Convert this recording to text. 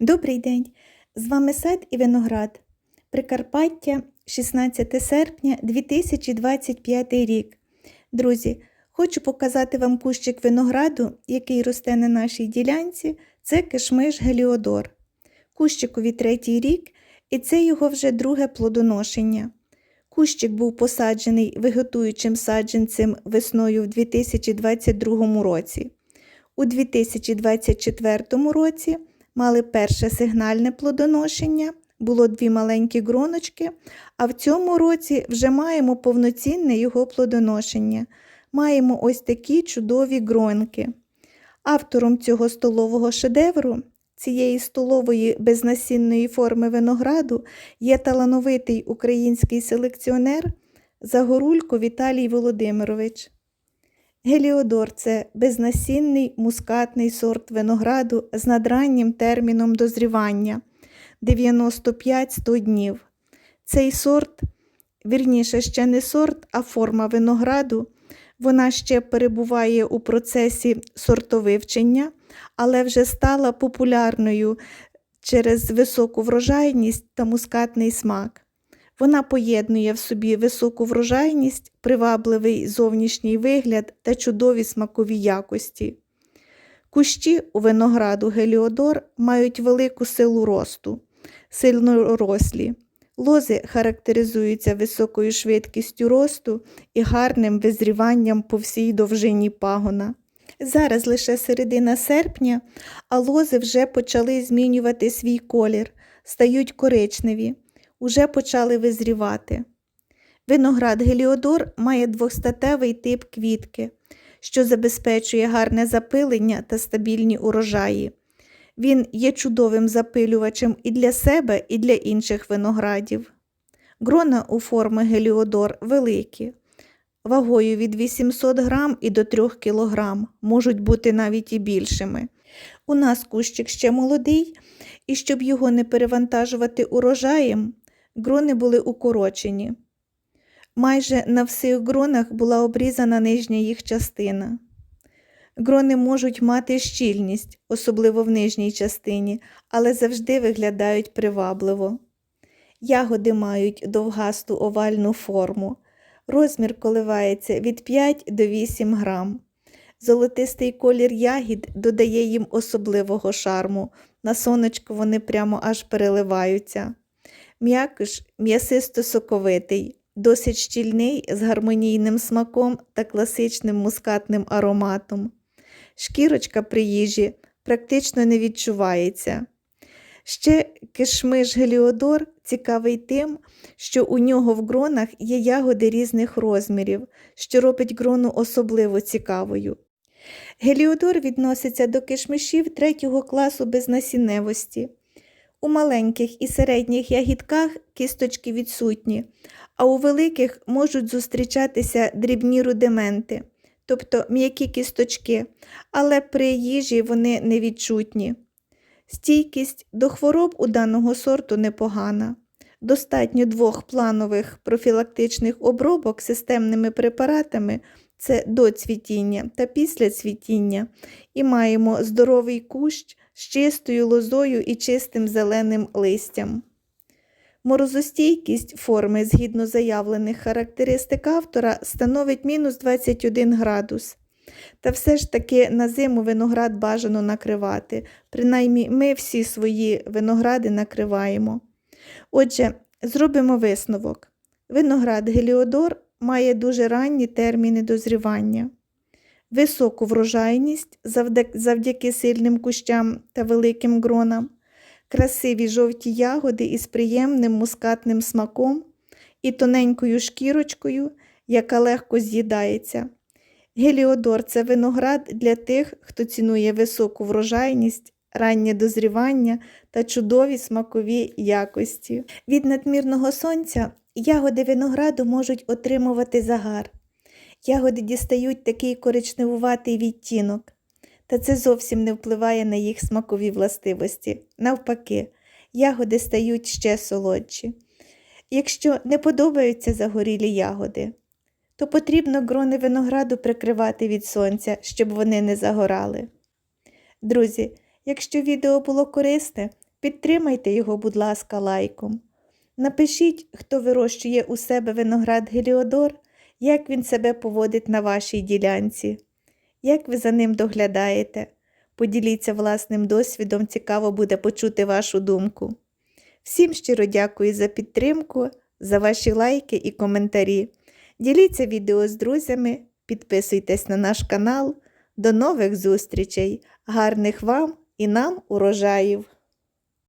Добрий день! З вами сад і виноград. Прикарпаття, 16 серпня 2025 рік. Друзі, хочу показати вам кущик винограду, який росте на нашій ділянці. Це кишмиш Геліодор. Кущикові третій рік, і це його вже друге плодоношення. Кущик був посаджений вегетуючим саджанцем весною в 2022 році. У 2024 році мали перше сигнальне плодоношення, було дві маленькі гроночки, а в цьому році вже маємо повноцінне його плодоношення. Маємо ось такі чудові гронки. Автором цього столового шедевру, цієї столової безнасінної форми винограду, є талановитий український селекціонер Загорулько Віталій Володимирович. Геліодор це безнасінний мускатний сорт винограду з надраннім терміном дозрівання 95-100 днів. Цей сорт, вірніше, ще не сорт, а форма винограду. Вона ще перебуває у процесі сортовивчення, але вже стала популярною через високу врожайність та мускатний смак. Вона поєднує в собі високу врожайність, привабливий зовнішній вигляд та чудові смакові якості. Кущі у винограду Геліодор мають велику силу росту, сильно рослі. Лози характеризуються високою швидкістю росту і гарним визріванням по всій довжині пагона. Зараз лише середина серпня, а лози вже почали змінювати свій колір, стають коричневі уже почали визрівати. Виноград Геліодор має двохстатевий тип квітки, що забезпечує гарне запилення та стабільні урожаї. Він є чудовим запилювачем і для себе, і для інших виноградів. Грона у форми Геліодор великі, вагою від 800 грам і до 3 кг, можуть бути навіть і більшими. У нас кущик ще молодий, і щоб його не перевантажувати урожаєм, грони були укорочені. Майже на всіх гронах була обрізана нижня їх частина. Грони можуть мати щільність, особливо в нижній частині, але завжди виглядають привабливо. Ягоди мають довгасту овальну форму. Розмір коливається від 5 до 8 грам. Золотистий колір ягід додає їм особливого шарму. На сонечко вони прямо аж переливаються. М'якиш м'ясисто соковитий, досить щільний з гармонійним смаком та класичним мускатним ароматом. Шкірочка при їжі практично не відчувається. Ще кишмиш Геліодор цікавий тим, що у нього в гронах є ягоди різних розмірів, що робить грону особливо цікавою. Геліодор відноситься до кишмишів третього класу безнасінневості. У маленьких і середніх ягідках кісточки відсутні, а у великих можуть зустрічатися дрібні рудименти, тобто м'які кісточки, але при їжі вони невідчутні. Стійкість до хвороб у даного сорту непогана. Достатньо двох планових профілактичних обробок системними препаратами це до цвітіння та після цвітіння, і маємо здоровий кущ з чистою лозою і чистим зеленим листям. Морозостійкість форми згідно заявлених характеристик автора становить мінус 21 градус. Та все ж таки на зиму виноград бажано накривати, принаймні ми всі свої виногради накриваємо. Отже, зробимо висновок. Виноград Геліодор має дуже ранні терміни дозрівання високу врожайність завдяки сильним кущам та великим гронам, красиві жовті ягоди із приємним мускатним смаком і тоненькою шкірочкою, яка легко з'їдається. Геліодор це виноград для тих, хто цінує високу врожайність, раннє дозрівання та чудові смакові якості. Від надмірного сонця ягоди винограду можуть отримувати загар. Ягоди дістають такий коричневуватий відтінок, та це зовсім не впливає на їх смакові властивості. Навпаки, ягоди стають ще солодші. Якщо не подобаються загорілі ягоди, то потрібно грони винограду прикривати від сонця, щоб вони не загорали. Друзі, Якщо відео було корисне, підтримайте його, будь ласка, лайком. Напишіть, хто вирощує у себе виноград Геліодор, як він себе поводить на вашій ділянці, як ви за ним доглядаєте. Поділіться власним досвідом, цікаво буде почути вашу думку. Всім щиро дякую за підтримку, за ваші лайки і коментарі. Діліться відео з друзями, підписуйтесь на наш канал. До нових зустрічей! Гарних вам і нам урожаїв!